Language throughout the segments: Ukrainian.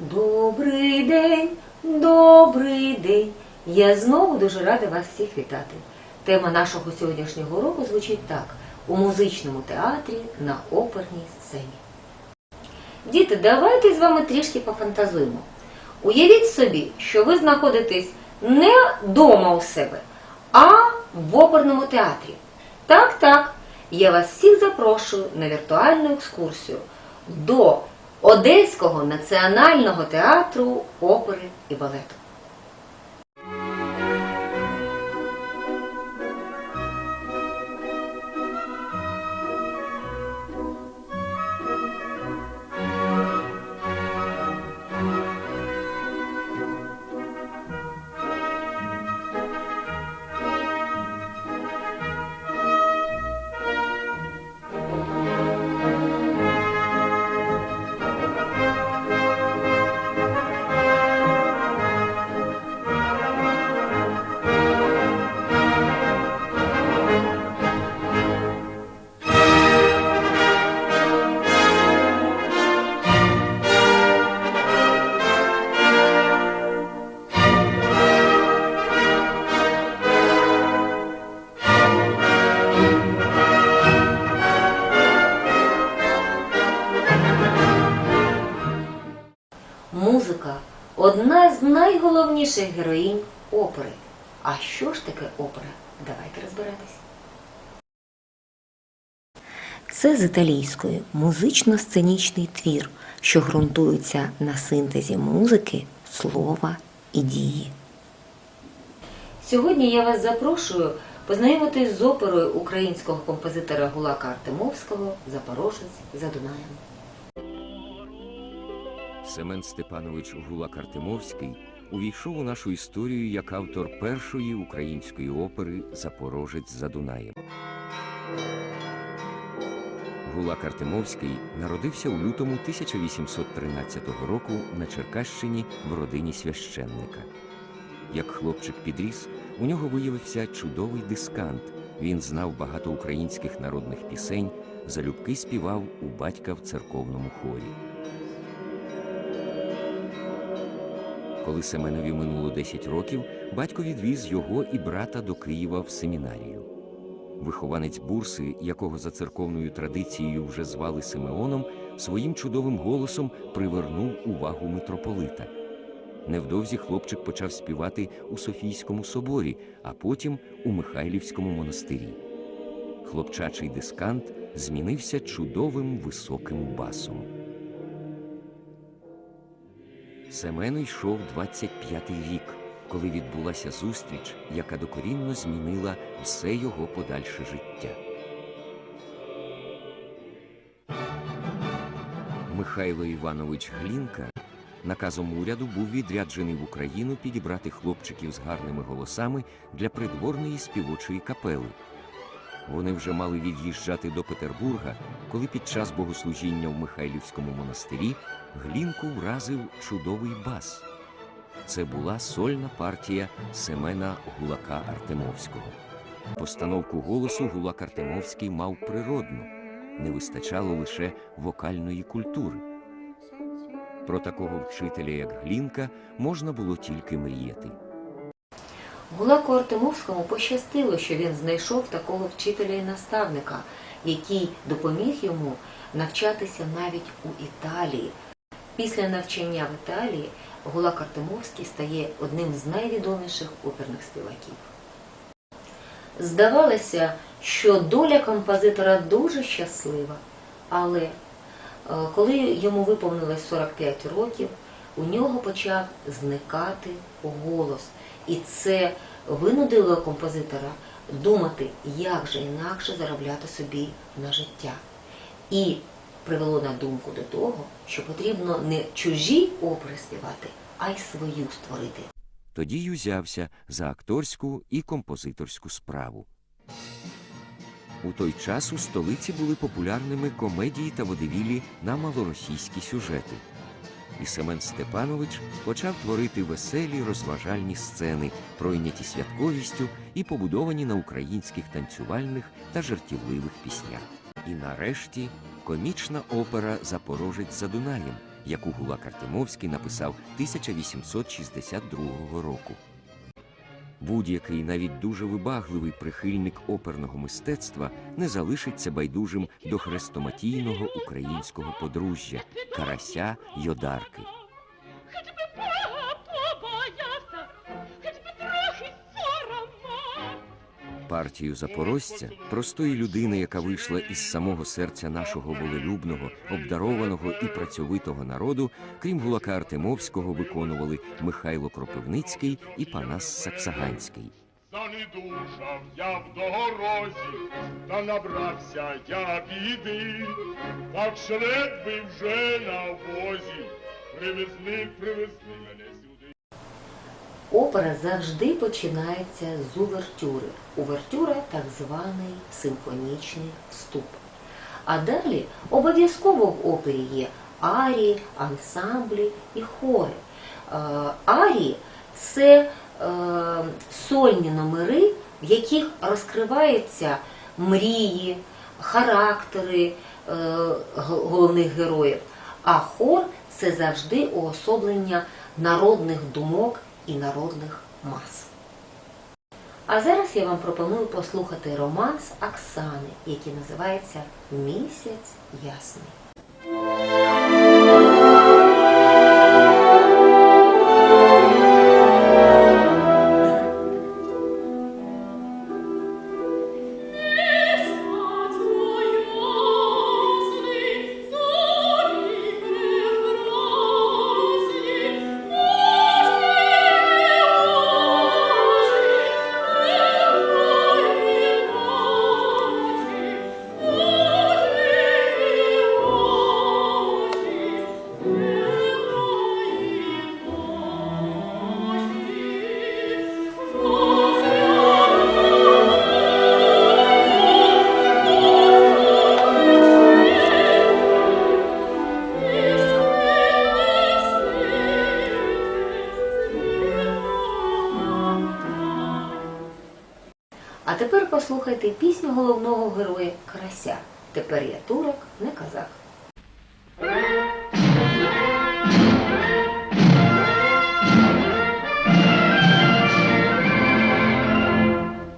Добрий день, добрий день. Я знову дуже рада вас всіх вітати. Тема нашого сьогоднішнього уроку звучить так: у музичному театрі на оперній сцені. Діти, давайте з вами трішки пофантазуємо. Уявіть собі, що ви знаходитесь не вдома у себе, а в оперному театрі. Так, так, я вас всіх запрошую на віртуальну екскурсію до Одеського національного театру опери і балету. Найголовніших героїнь опери. А що ж таке опера? Давайте розбиратись. Це з італійської музично-сценічний твір, що ґрунтується на синтезі музики, слова і дії. Сьогодні я вас запрошую познайомитись з оперою українського композитора Гулака Артемовського Запорожець за Дунаєм. Семен Степанович Гулак Артемовський увійшов у нашу історію як автор першої української опери Запорожець за Дунаєм. Гулак Артемовський народився у лютому 1813 року на Черкащині в родині священника. Як хлопчик підріс, у нього виявився чудовий дискант. Він знав багато українських народних пісень, залюбки співав у батька в церковному хорі. Коли Семенові минуло 10 років, батько відвіз його і брата до Києва в семінарію. Вихованець бурси, якого за церковною традицією вже звали Симеоном, своїм чудовим голосом привернув увагу митрополита. Невдовзі хлопчик почав співати у Софійському соборі, а потім у Михайлівському монастирі. Хлопчачий дискант змінився чудовим високим басом. Семену йшов 25-й рік, коли відбулася зустріч, яка докорінно змінила все його подальше життя. Михайло Іванович Глінка наказом уряду був відряджений в Україну підібрати хлопчиків з гарними голосами для придворної співочої капели. Вони вже мали від'їжджати до Петербурга, коли під час богослужіння в Михайлівському монастирі Глінку вразив чудовий бас. Це була сольна партія Семена Гулака Артемовського. Постановку голосу Гулак Артемовський мав природну, не вистачало лише вокальної культури. Про такого вчителя, як Глінка, можна було тільки мріяти. Гулаку Артемовському пощастило, що він знайшов такого вчителя і наставника, який допоміг йому навчатися навіть у Італії. Після навчання в Італії Гулак Артемовський стає одним з найвідоміших оперних співаків. Здавалося, що доля композитора дуже щаслива, але е, коли йому виповнилось 45 років, у нього почав зникати голос. І це винудило композитора думати, як же інакше заробляти собі на життя. І привело на думку до того, що потрібно не чужі опери співати, а й свою створити. Тоді й узявся за акторську і композиторську справу. У той час у столиці були популярними комедії та водевілі на малоросійські сюжети. І Семен Степанович почав творити веселі розважальні сцени, пройняті святковістю і побудовані на українських танцювальних та жартівливих піснях. І нарешті комічна опера Запорожець за Дунаєм, яку Гулак Артемовський написав 1862 року. Будь-який, навіть дуже вибагливий прихильник оперного мистецтва не залишиться байдужим до хрестоматійного українського подружжя Карася Йодарки. Партію запорожця, простої людини, яка вийшла із самого серця нашого волелюбного, обдарованого і працьовитого народу, крім Гулака Артемовського, виконували Михайло Кропивницький і Панас Саксаганський. Занедужав я в дорозі, та набрався я біди, так шлет би вже на возі, привезли, привезли мене. Опера завжди починається з увертюри. Увертюра так званий симфонічний вступ. А далі обов'язково в опері є арії, ансамблі і хори. Е, Арії це е, сольні номери, в яких розкриваються мрії, характери е, головних героїв. А хор це завжди уособлення народних думок і народних мас. А зараз я вам пропоную послухати романс Оксани, який називається Місяць ясний. Послухайте пісню головного героя Карася. Тепер я турок, не казак.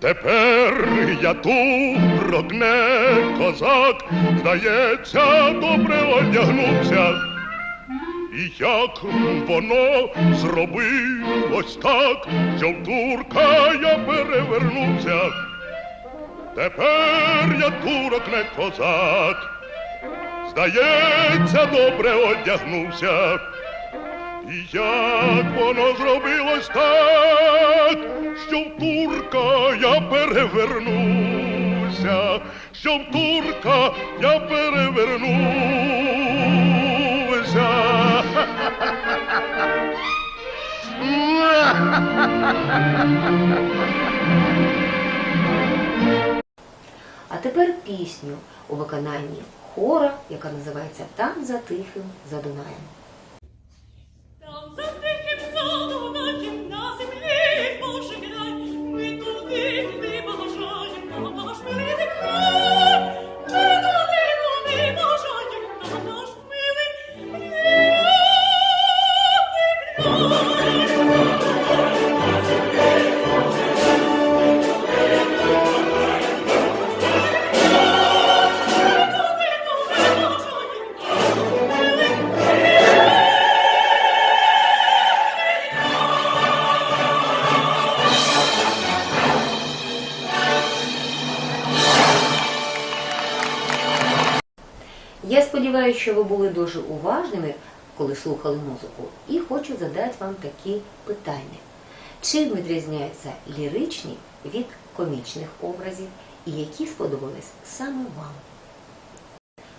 Тепер я турок, не козак, здається, добре одягнувся. І як воно зробилось так, що в турка я перевернувся. Тепер я турок, не козак, здається, добре одягнувся. І як воно зробилось так, що в турка я перевернуся, що в турка я перевернуся. Тепер пісню у виконанні хора, яка називається Там за тихим за Дунаєм. Що ви були дуже уважними, коли слухали музику, і хочу задати вам такі питання. Чим відрізняються ліричні від комічних образів і які сподобались саме вам?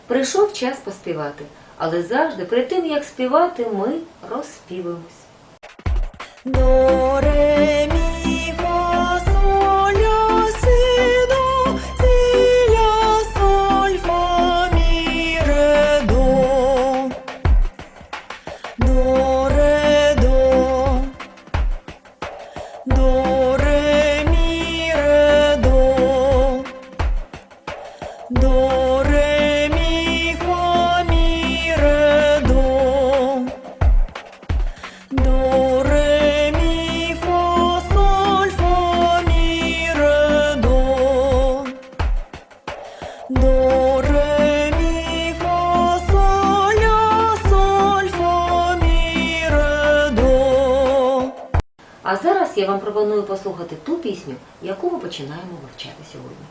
Прийшов час поспівати, але завжди перед тим, як співати, ми розспіваємось. Пропоную послухати ту пісню, яку ми починаємо вивчати сьогодні.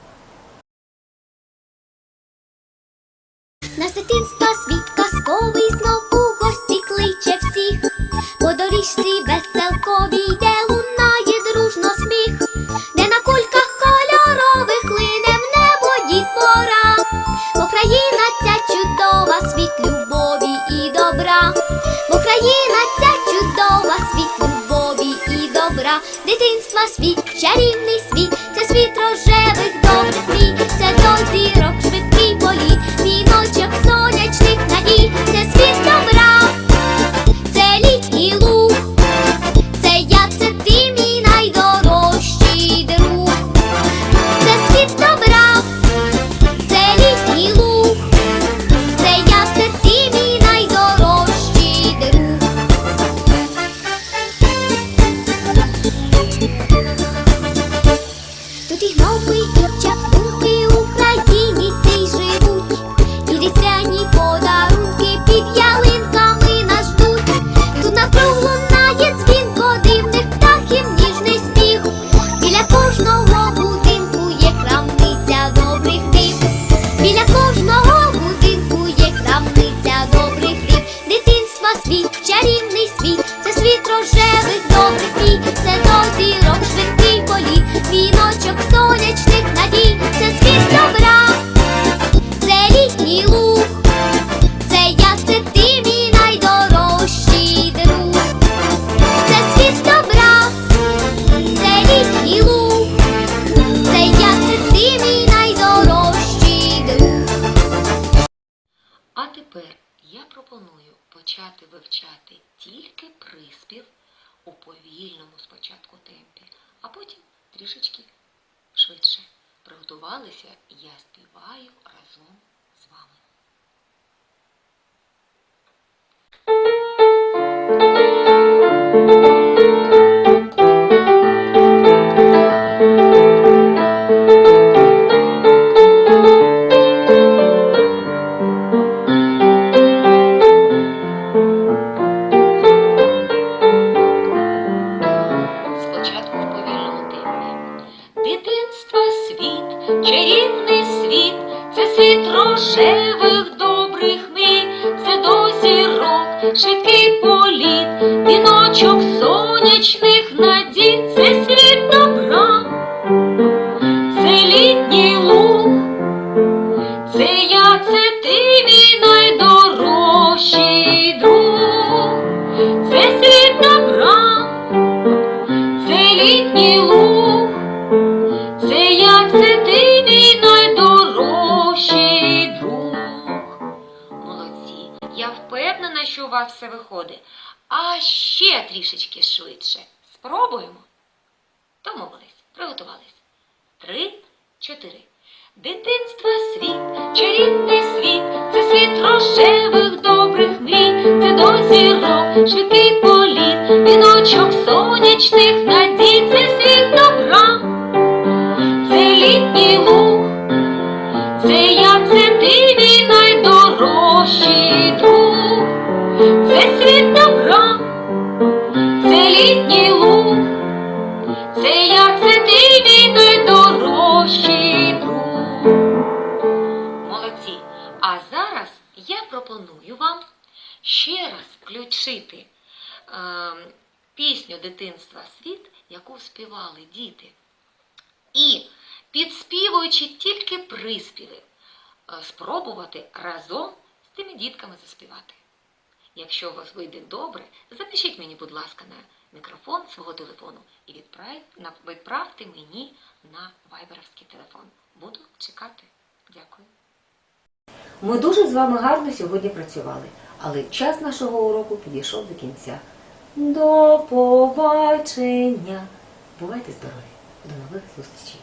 Наш дитинство світ казковий знов гості кличе всіх. По доріжці і добра. Дитинства світ, чарівний світ, це світ рожевих добрих мрій, це до зірок швидкий політ, міночок сонячних надій, це світ я пропоную почати вивчати тільки приспів у повільному спочатку темпі, а потім трішечки швидше. Приготувалися, я співаю разом з вами. Це я, це ти, мій найдорожчий друг, це світ добра. Це літній луг, це я, це ти, мій найдорожчий друг. Молодці, я впевнена, що у вас все виходить. А ще трішечки швидше. Спробуємо. Домовились, приготувались. Три, чотири. Дитинства світ, чарівний світ, це світ рожевих добрих мрій, це до зірок, швидкий політ, віночок сонячних надій, це світ пропоную вам ще раз включити е, пісню дитинства світ, яку співали діти. І підспівуючи тільки приспіви, е, спробувати разом з тими дітками заспівати. Якщо у вас вийде добре, запишіть мені, будь ласка, на мікрофон свого телефону і відправ- відправте мені на вайберовський телефон. Буду чекати. Дякую. Ми дуже з вами гарно сьогодні працювали, але час нашого уроку підійшов до кінця. До побачення! Бувайте здорові! До нових зустрічей!